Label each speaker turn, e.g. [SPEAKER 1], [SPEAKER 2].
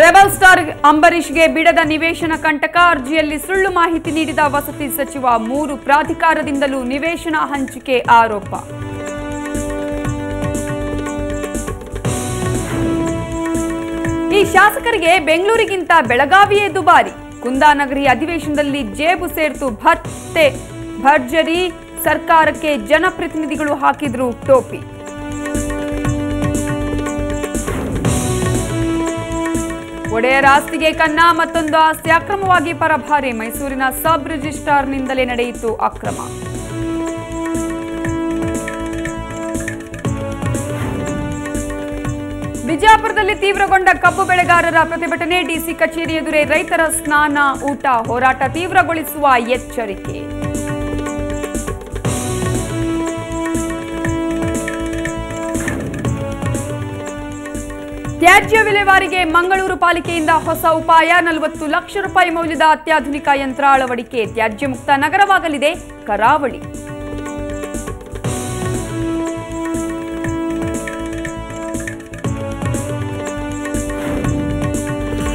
[SPEAKER 1] Rebel star ಅಂಬರೀಷ್ಗೆ ಬಿಡದ ನಿವೇಶನ ಕಂಟಕ ಅರ್ಜಿಯಲ್ಲಿ ಸುಳ್ಳು ಮಾಹಿತಿ ನೀಡಿದ ವಸತಿ ಸಚಿವ ಮೂರು ಪ್ರಾಧಿಕಾರದಿಂದಲೂ ನಿವೇಶನ ಹಂಚಿಕೆ ಆರೋಪ. ಈ ಶಾಸಕರಿಗೆ ಬೆಂಗಳೂರಿಗಿಂತ ಬೆಳಗಾವಿಯೇ ದುಬಾರಿ. ಕುಂದಾನಗರಿ ಅಧಿವೇಶನದಲ್ಲಿ ಜೇಬು ಸೇರ್ತು ಭರ್ತೆ ಭರ್ಜರಿ ಸರ್ಕಾರಕ್ಕೆ ಜನಪ್ರತಿನಿಧಿಗಳು ಹಾಕಿದ್ರು ಟೋಪಿ. ಒಡೆಯರ ಆಸ್ತಿಗೆ ಕನ್ನ ಮತ್ತೊಂದು ಆಸ್ತಿ ಅಕ್ರಮವಾಗಿ ಪರಭಾರಿ. ಮೈಸೂರಿನ ಸಬ್ ರಿಜಿಸ್ಟ್ರಾರ್ನಿಂದಲೇ ನಡೆಯಿತು ಅಕ್ರಮ. ಬಿಜಾಪುರದಲ್ಲಿ ತೀವ್ರಗೊಂಡ ಕಬ್ಬು ಬೆಳೆಗಾರರ ಪ್ರತಿಭಟನೆ. ಡಿಸಿ ಕಚೇರಿ ಎದುರೇ ರೈತರ ಸ್ನಾನ, ಊಟ, ಹೋರಾಟ ತೀವ್ರಗೊಳಿಸುವ ಎಚ್ಚರಿಕೆ. ತ್ಯಾಜ್ಯ ವಿಲೇವಾರಿಗೆ ಮಂಗಳೂರು ಪಾಲಿಕೆಯಿಂದ ಹೊಸ ಉಪಾಯ, ನಲವತ್ತು ಲಕ್ಷ ರೂಪಾಯಿ ಮೌಲ್ಯದ ಅತ್ಯಾಧುನಿಕ ಯಂತ್ರ ಅಳವಡಿಕೆ. ತ್ಯಾಜ್ಯ ಮುಕ್ತ ನಗರವಾಗಲಿದೆ ಕರಾವಳಿ.